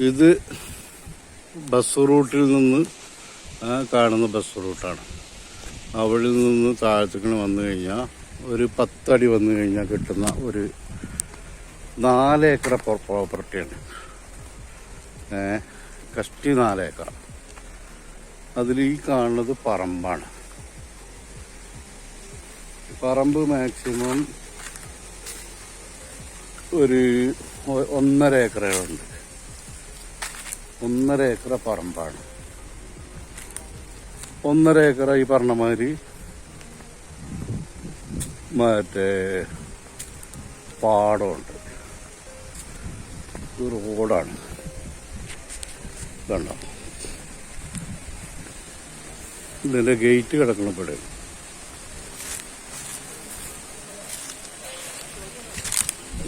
ഇത് ബസ് റൂട്ടിൽ നിന്ന് കാണുന്ന ബസ് റൂട്ടാണ് അവിടെ നിന്ന് താഴത്തേക്ക് വന്നു കഴിഞ്ഞാൽ ഒരു പത്തടി വന്നു കഴിഞ്ഞാൽ കിട്ടുന്ന ഒരു നാല് ഏക്കർ പ്രോപ്പർട്ടിയാണ്. കഷ്ടി നാലേക്കർ അതിൽ ഈ കാണുന്നത് പറമ്പാണ്. പറമ്പ് മാക്സിമം ഒരു ഒന്നര ഏക്കറുണ്ട് ഒന്നര ഏക്കർ പറമ്പാണ്. ഒന്നര ഏക്കർ ഈ പറഞ്ഞ മാതിരി മറ്റേ പാടമുണ്ട്. റോഡാണ്. കണ്ടോ ഇതിന്റെ ഗേറ്റ് കിടക്കണം ഇവിടെ.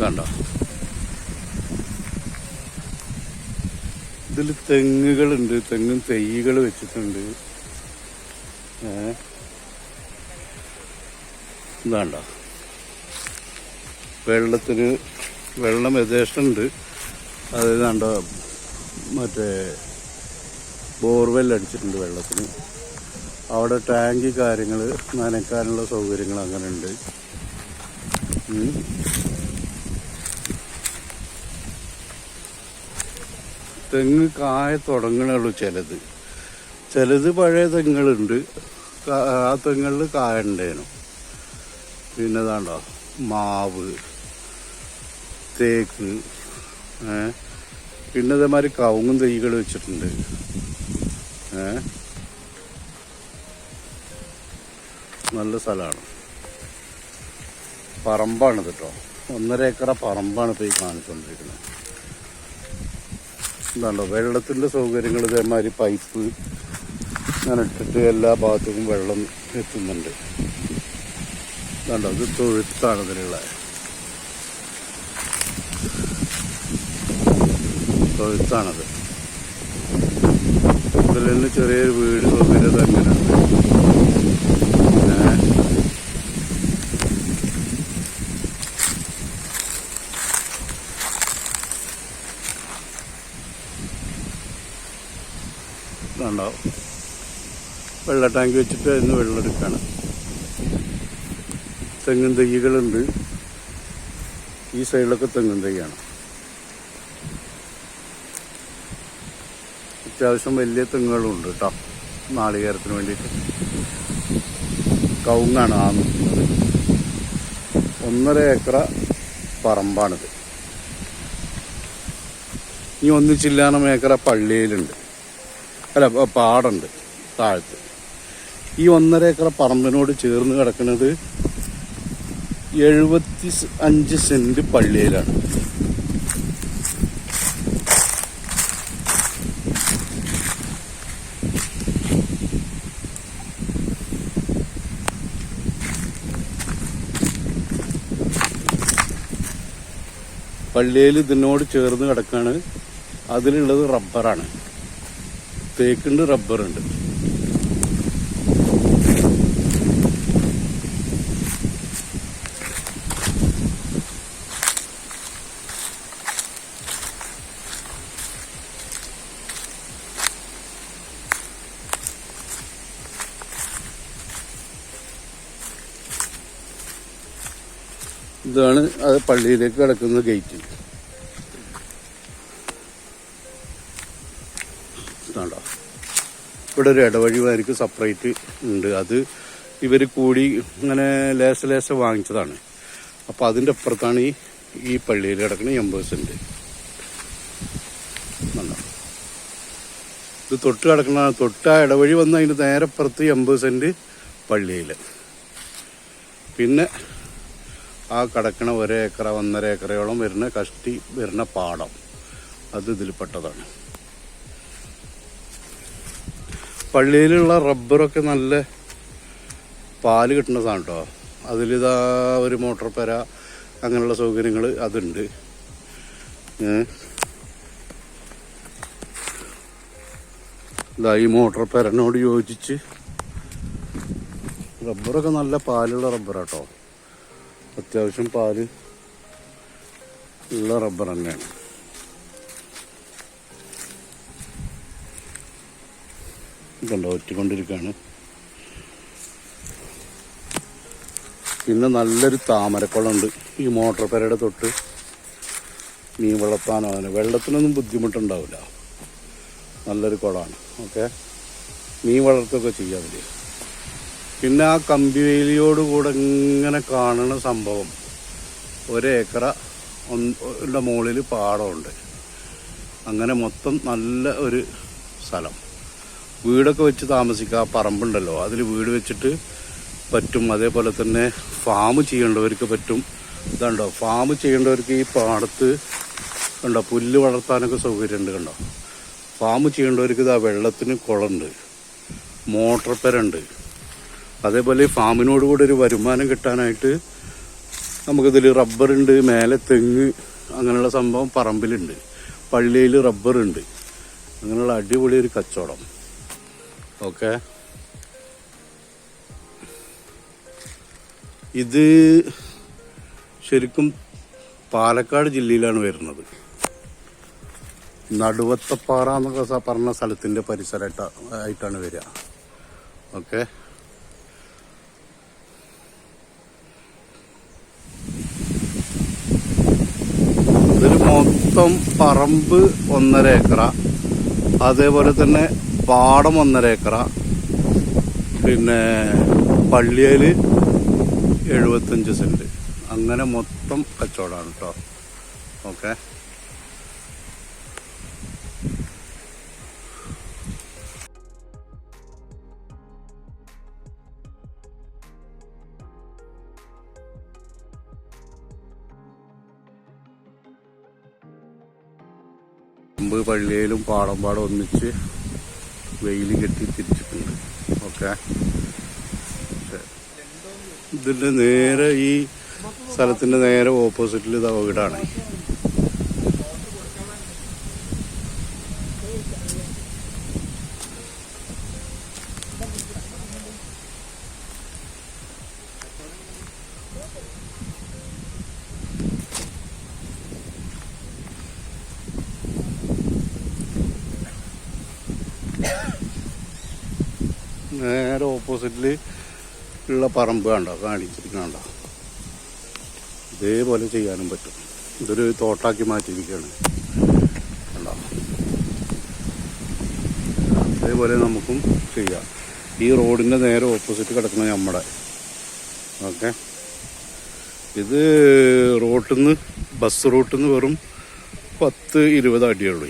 കണ്ടോ ഇതിൽ തെങ്ങുകളുണ്ട്. തെങ്ങും തെയ്യുകൾ വെച്ചിട്ടുണ്ട്. ഏണ്ട വെള്ളത്തിന് വെള്ളം യഥേഷ്ടമുണ്ട് അത് കണ്ടോ മറ്റേ ബോർവെൽ അടിച്ചിട്ടുണ്ട് വെള്ളത്തിന്. അവിടെ ടാങ്ക് കാര്യങ്ങൾ നനയ്ക്കാനുള്ള സൗകര്യങ്ങൾ അങ്ങനെ ഉണ്ട് തെങ്ങ് കായ തുടങ്ങണുള്ളൂ ചിലത്. ചിലത് പഴയ തെങ്ങുകളുണ്ട്. ആ തെങ്ങുകളിൽ കായ ഉണ്ടായിരുന്നു. പിന്നെ ഇതാണ്ടോ? മാവ് തേക്ക് പിന്നെ ഇതേമാതിരി കവുങ്ങും തൈകൾ വെച്ചിട്ടുണ്ട്. നല്ല സ്ഥലമാണ്. പറമ്പാണ് കേട്ടോ. ഒന്നര ഏക്കറ പറമ്പാണ് ഇപ്പോൾ ഈ കാണിച്ചുകൊണ്ടിരിക്കുന്നത്. എന്താണ്ടോ വെള്ളത്തിന്റെ സൗകര്യങ്ങൾ ഇതേമാതിരി പൈപ്പ് ഞാൻ ഇട്ടിട്ട് എല്ലാ ഭാഗത്തും വെള്ളം എത്തുന്നുണ്ട്. കണ്ടോ ഇത് തൊഴുത്താണ് ഇതിലുള്ള. തൊഴുത്താണത്. ഇതിൽ നിന്ന് ചെറിയൊരു വീട് സൗകര്യം തന്നെയാണ്? കണ്ടോ വെള്ള ടാങ്ക് വെച്ചിട്ട് അതിന് വെള്ളം എടുക്കാണ്. തെങ്ങും തൈകളുണ്ട്. ഈ സൈഡിലൊക്കെ തെങ്ങും തൈയാണ്. അത്യാവശ്യം വലിയ തെങ്ങുകളും ഉണ്ട് കേട്ടോ. നാളികേരത്തിന് വേണ്ടിയിട്ട്. കവുങ്ങാണ് ആ നിൽക്കുന്നത്. ഒന്നര ഏക്കർ പറമ്പാണിത്. ഇനി ഒന്നിച്ചില്ലാനം ഏക്കറ പള്ളിയിലുണ്ട്. അല്ല പാടുണ്ട് താഴത്ത്. ഈ ഒന്നര ഏക്കർ പറമ്പിനോട് ചേർന്ന് കിടക്കുന്നത് എഴുപത്തി അഞ്ച് സെന്റ് പള്ളിയിലാണ്. പള്ളിയിൽ ഇതിനോട് ചേർന്ന് കിടക്കാണ്. അതിലുള്ളത് റബ്ബറാണ്. തേക്കുണ്ട് റബ്ബറുണ്ട്. ഇതാണ് അത് പള്ളിയിലേക്ക് കിടക്കുന്ന ഗേറ്റ്. ഇതാണ്ടോ ഇവിടെ ഒരു ഇടവഴിമാർക്ക് സെപ്പറേറ്റ് ഉണ്ട്. അത് ഇവർ കൂടി ഇങ്ങനെ ലേശ ലേശ വാങ്ങിച്ചതാണ്. അപ്പോൾ അതിന്റെ അപ്പുറത്താണ് ഈ ഈ പള്ളിയിൽ കിടക്കുന്ന എൺപത് സെന്റ് കണ്ടോ? ഇത് തൊട്ട് കിടക്കുന്ന തൊട്ട് ആ ഇടവഴി വന്ന് അതിന്റെ നേരെ അപ്പുറത്ത് എൺപത് സെന്റ് പള്ളിയിൽ. പിന്നെ ആ കിടക്കണ ഒരേക്കറ ഒന്നര ഏക്കറയോളം വരുന്ന കഷ്ടി വരുന്ന പാടം. അത് ഇതിൽപ്പെട്ടതാണ് പള്ളിയിലുള്ള റബ്ബറൊക്കെ നല്ല പാൽ കിട്ടുന്ന സാധനം കേട്ടോ അതിലിതാ ഒരു മോട്ടോർ പെര അങ്ങനെയുള്ള സൗകര്യങ്ങൾ അതുണ്ട്? ഇതാ ഈ മോട്ടോർ പെരനോട് യോജിച്ച് റബ്ബറൊക്കെ നല്ല പാലുള്ള റബ്ബറാട്ടോ. അത്യാവശ്യം പാൽ ഉള്ള റബ്ബർ തന്നെയാണ് ഇതുണ്ടോ ഒറ്റിക്കൊണ്ടിരിക്കുകയാണ് പിന്നെ നല്ലൊരു താമരക്കുളമുണ്ട്. ഈ മോട്ടോർ പെരയുടെ തൊട്ട് മീൻ വളർത്താനോ അതിന് വെള്ളത്തിനൊന്നും ബുദ്ധിമുട്ടുണ്ടാവില്ല. നല്ലൊരു കുളമാണ്. ഓക്കെ? മീൻ വളർത്തൊക്കെ ചെയ്യാം അതിൽ പിന്നെ ആ കമ്പിവേലിയോടുകൂടെ ഇങ്ങനെ കാണുന്ന സംഭവം. ഒരേക്കറ ഒന്ന് മുകളിൽ പാടമുണ്ട്. അങ്ങനെ മൊത്തം നല്ല ഒരു സ്ഥലം. വീടൊക്കെ വെച്ച് താമസിക്കുക. പറമ്പുണ്ടല്ലോ. അതിൽ വീട് വെച്ചിട്ട് പറ്റും. അതേപോലെ തന്നെ ഫാം ചെയ്യേണ്ടവർക്ക് പറ്റും. ഇതുണ്ടോ? ഫാം ചെയ്യേണ്ടവർക്ക് ഈ പാടത്ത് കണ്ടോ? പുല്ല് വളർത്താനൊക്കെ സൗകര്യമുണ്ട് കണ്ടോ? ഫാം ചെയ്യേണ്ടവർക്ക് ഇതാ വെള്ളത്തിന് കുളമുണ്ട്. മോട്ടോർ പെരുണ്ട് അതേപോലെ ഫാമിനോട് കൂടെ ഒരു വരുമാനം കിട്ടാനായിട്ട് നമുക്കിതിൽ റബ്ബറുണ്ട് മേലെ തെങ്ങ് അങ്ങനെയുള്ള സംഭവം പറമ്പിലുണ്ട്. പള്ളിയിൽ റബ്ബറുണ്ട്. അങ്ങനെയുള്ള അടിപൊളി ഒരു കച്ചവടം. ഓക്കെ. ഇത് ശരിക്കും പാലക്കാട് ജില്ലയിലാണ് വരുന്നത്. നടുവത്തപ്പാറ എന്നൊക്കെ പറഞ്ഞ സ്ഥലത്തിന്റെ പരിസരമായിട്ട് ആയിട്ടാണ് വരിക. ഓക്കെ. ഇതിൽ മൊത്തം പറമ്പ് ഒന്നര ഏക്കറ. അതേപോലെ തന്നെ പാടം ഒന്നര ഏക്കറ. പിന്നെ പള്ളിയിൽ എഴുപത്തഞ്ച് സെന്റ്. അങ്ങനെ മൊത്തം കച്ചവടമാണ് കേട്ടോ ഓക്കെ. പള്ളിയിലും പാടം പാടം ഒന്നിച്ച് വെയിൽ കെട്ടി തിരിച്ചിട്ടുണ്ട് ഓക്കെ. ഇതിന്റെ നേരെ ഈ സ്ഥലത്തിന്റെ നേരെ ഓപ്പോസിറ്റിൽ ഇതാ വീടാണ്. നേരെ ഓപ്പോസിറ്റിൽ ഉള്ള പറമ്പ് കണ്ടോ? കാണിച്ചിരിക്കണോ ഇതേപോലെ ചെയ്യാനും പറ്റും. ഇതൊരു തോട്ടാക്കി മാറ്റിയിരിക്കുകയാണ് കണ്ടോ? അതേപോലെ നമുക്കും ചെയ്യാം. ഈ റോഡിന്റെ നേരെ ഓപ്പോസിറ്റ് കിടക്കുന്ന നമ്മുടെ. ഓക്കെ? ഇത് റോട്ടിൽ നിന്ന് ബസ് റൂട്ടിൽ നിന്ന് വെറും പത്ത് ഇരുപത് അടിയുള്ളൂ